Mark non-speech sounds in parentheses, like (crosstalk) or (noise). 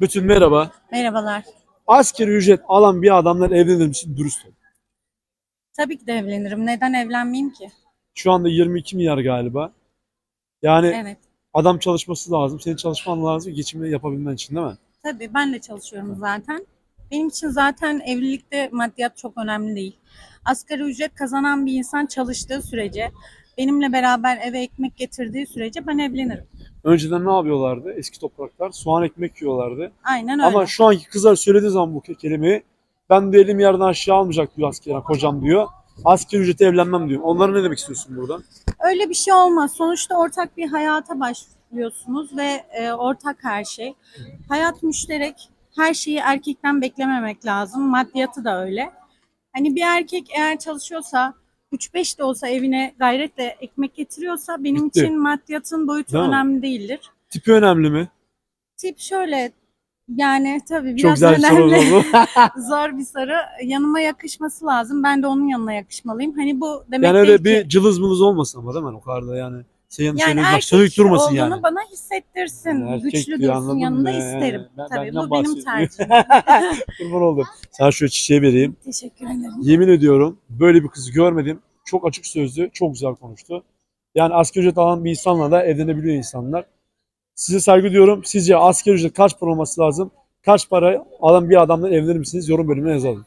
Bütün merhaba. Merhabalar. Asgari ücret alan bir adamla evlenir misin? Dürüst ol. Tabii ki de evlenirim. Neden evlenmeyeyim ki? Şu anda 22 milyar galiba. Yani Evet. adam çalışması lazım. Senin çalışman lazım geçimini yapabilmen için değil mi? Tabii ben de çalışıyorum zaten. Benim için zaten evlilikte maddiyat çok önemli değil. Asgari ücret kazanan bir insan çalıştığı sürece, benimle beraber eve ekmek getirdiği sürece ben evlenirim. Önceden ne yapıyorlardı? Eski topraklar soğan ekmek yiyorlardı. Aynen öyle. Ama şu anki kızlar söylediği zaman bu kelimeyi ben de elim yerden aşağı almayacak diyor asker kocam diyor. Asgari ücrete evlenmem diyor. Onlara ne demek istiyorsun burada? Öyle bir şey olmaz. Sonuçta ortak bir hayata başlıyorsunuz ve e, ortak her şey. Hayat müşterek. Her şeyi erkekten beklememek lazım. Maddiyatı da öyle. Hani bir erkek eğer çalışıyorsa 3-5 de olsa evine gayretle ekmek getiriyorsa benim Bitti. için maddiyatın boyutu Değil mi? önemli değildir. Tipi önemli mi? Tip şöyle yani tabii Çok biraz güzel bir soru önemli. oldu. (laughs) (laughs) Zor bir soru. Yanıma yakışması lazım. Ben de onun yanına yakışmalıyım. Hani bu demek yani değil öyle ki. bir cılız mılız olmasın ama değil mi? O kadar da yani. Senin Yani bak erkek sönük durmasın olduğunu yani. bana hissettirsin. Yani Güçlü diyor, dursun yanında mı? isterim. Ben- Tabii bu benim tercihim. (laughs) Kurban oldum. Sana şöyle çiçeği vereyim. Teşekkür ederim. Yemin ediyorum böyle bir kızı görmedim. Çok açık sözlü, çok güzel konuştu. Yani asgari ücret alan bir insanla da evlenebiliyor insanlar. Size saygı duyuyorum. Sizce asgari ücret kaç para olması lazım? Kaç para alan bir adamla evlenir misiniz? Yorum bölümüne yazalım.